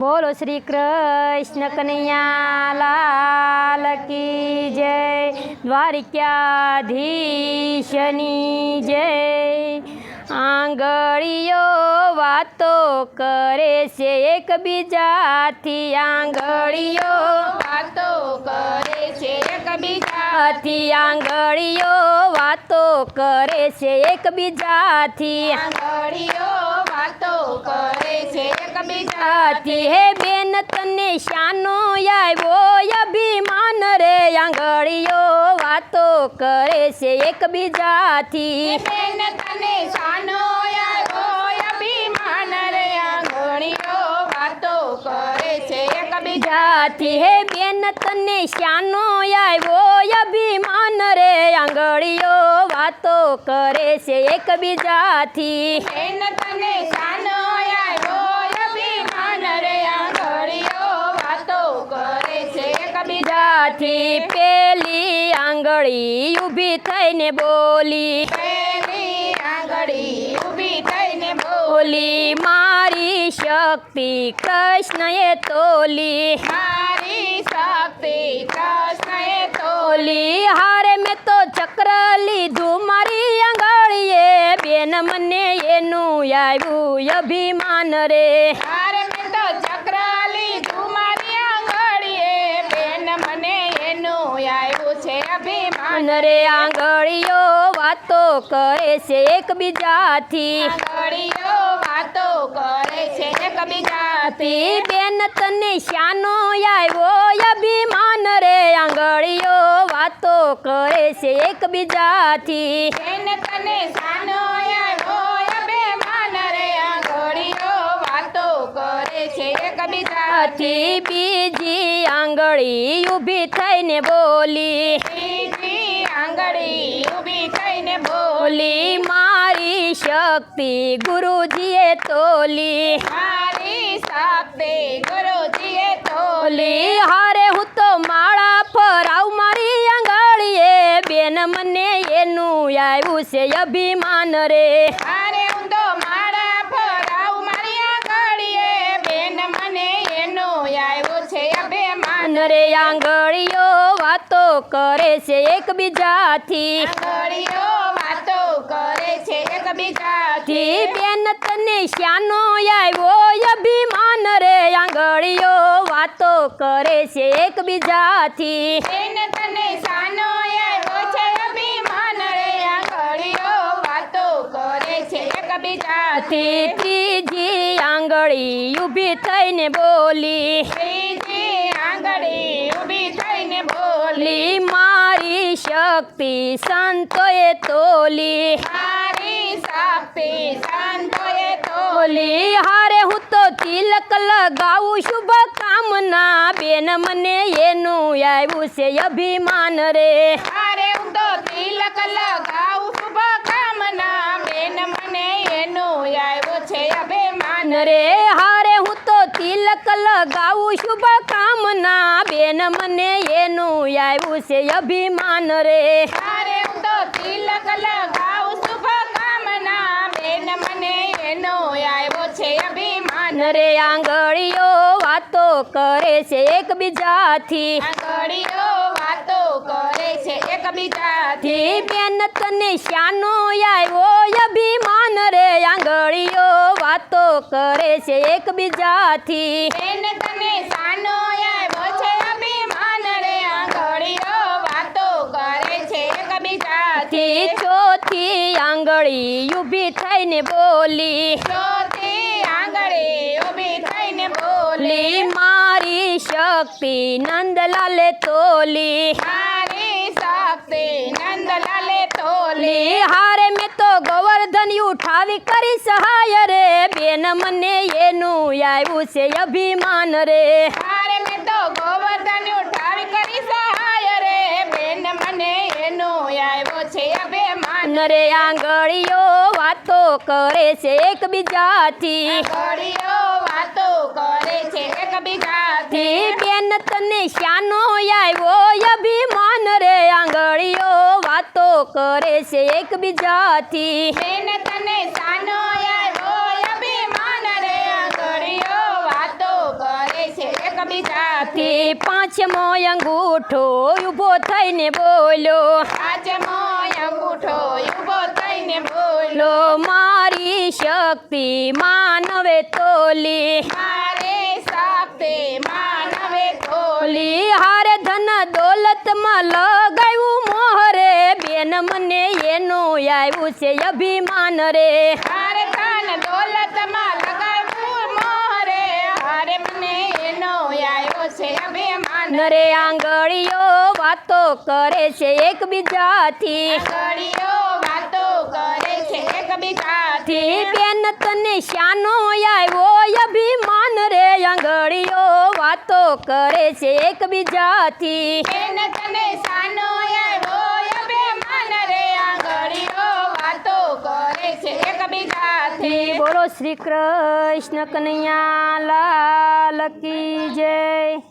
બોલો શ્રી કૃષ્ણ કનૈયા લાલ કી જય દ્વારિકાધીશની જય આંગળીઓ વાતો કરે છે એકબીજાથી આંગળીઓ વાતો કરે છે એકબીજા આથી આંગળીઓ વાતો કરે છે એકબીજાથી આંગળીઓ વાતો કરે છે એકબીજા હે બેન તને શાનો આવ્યો? અભિમાન રે આંગળીઓ વાતો કરે છે એકબીજાથી બેન તને શાનો આવ્યો? અભિમાન રે આંગળીઓ વાતો કરે છે એકબીજા જાથી હે બેન તને શાનો આવ્યો? અભિમાન રે આંગળીઓ વાતો કરે છે એકબીજાથી બેન તને એકબીજા જાથી પેલી આંગળી ઊભી થઈને બોલી પેલી આંગળી ઊભી થઈને બોલ બોલી મારી શક્તિ કૃષ્ણએ તોલી મારી શક્તિ કૃષ્ણએ તો ઓલી હારે મેં તો ચક્ર લીધું મારી આંગળીએ બેન મને એનું આવ્યું અભિમાન રે અભિમાન અન રે આંગળીઓ વાતો કરે છે એકબીજાથી. આંગળીઓ વાતો કરે છે એકબીજાથી. બેન તને શાનો આવ્યો? અભિમાન રે. આંગળીઓ વાતો કરે છે એકબીજાથી. બેન તને શાનો બીજી આંગળી ઊભી થઈને બોલી. આંગળી ઊભી થઈને બોલી મારી શક્તિ ગુરુજીએ તોલી. મારી શક્તિ ગુરુજીએ તોલી. હારે હું તો માળા ફરાવ મારી આંગળીએ બેન મને એનું આવ્યું છે અભિમાન રે. હારે હું તો મારા ફરાવ મારી આંગળીએ બેન મને એનું આવ્યું છે અભિમાન રે આંગળીઓ વાતો કરે છે એકબીજાથી. આંગળીઓ વાતો કરે છે એકબીજાથી. બેન તને શ્યાનો આવ્યો? અભિમાન રે આંગળીઓ વાતો કરે છે એકબીજાથી. બેન તને સાનો આવ્યો છે? અભિમાન રે આંગળીઓ વાતો કરે છે એકબીજાથી. ત્રીજી આંગળી ઊભી થઈને બોલી ત્રીજી આંગળી ઊભી થઈને બોલી લી મારી શક્તિ સંતોએ તોલી. મારી શક્તિ સંતોએ તોલી. હારે હું તો તિલક લગાવું શુભ કામના બેન મને એનું આવ્યું છે અભિમાન રે. હારે હું તો તિલક લગાવું શુભ કામના બેન મને એનું આવ્યું છે અભિમાન રે હું તિલક લગાવું શુભ કામના. બેન મને એનું આવ્યું છે અભિમાન રે. તો તિલક લગાવું શુભ કામના. બેન મને એનો આવ્યો છે અભિમાન રે આંગળીઓ વાતો કરે છે એકબીજાથી. આંગળીઓ કરે છે એકબીજાથી થી બેન તને શાનો આવ્યો? અભિમાન રે આંગળીઓ વાતો કરે છે એકબીજાથી. બેન તને શાનો આવ્યો છે? અભિમાન રે આંગળીઓ વાતો કરે છે એકબીજાથી. ચોથી આંગળી ઊભી થઈને બોલી. ચોથી આંગળી ઊભી થઈને બોલી. મારી શક્તિ નંદલાલે તોલી. હારી શક્તિ નંદલાલે તોલી. હારે મેં તો ગોવર્ધન ઉઠાવી કરી સહાય રે. બેન મને એનું આવ્યું છે અભિમાન રે. હારે મેં તો ગોવર્ધન ઉઠાવી કરી સહાય રે. બેન મને એનું આવ્યું છે અભિમાન રે. આંગળીઓ વાતો કરે છે એકબીજાથી. આંગળીઓ તને શાનો આવ્યો અભિમાન રે આંગળીઓ વાતો કરે છે એકબીજાથી. બેન તને સાનો આવ્યો અભિમાન રે આંગળીઓ વાતો કરે એકબીજાથી. પાંચમો અંગૂઠો ઊભો થઈને બોલ્યો. પાંચમો અંગૂઠો ઊભો થઈને બોલો મારી શક્તિ માનવે તોલી. મારી શક્તિ ઓલી હારે ધન દોલતમાં લગાવ્યું મોહરે. બેન મને એનું આવ્યું છે અભિમાન રે. હારે કાન દોલતમાં લગાવ્યું મોરે હારે મને એનો આવ્યો છે અભિમાન નરે આંગળીઓ વાતો કરે છે એકબીજાથી. ઘડીઓ વાતો કરે છે એકબીજાથી. બેન તને શાનો આવ્યો અભિમાન રે આંગળીઓ કરે છે એકબીજાથી. બેન તને સાનો આવ્યો અભિમાન રે આ ઘડીઓ વાતો કરે છે એકબીજાથી. બોલો શ્રી કૃષ્ણ કનૈયા લાલ કી જય.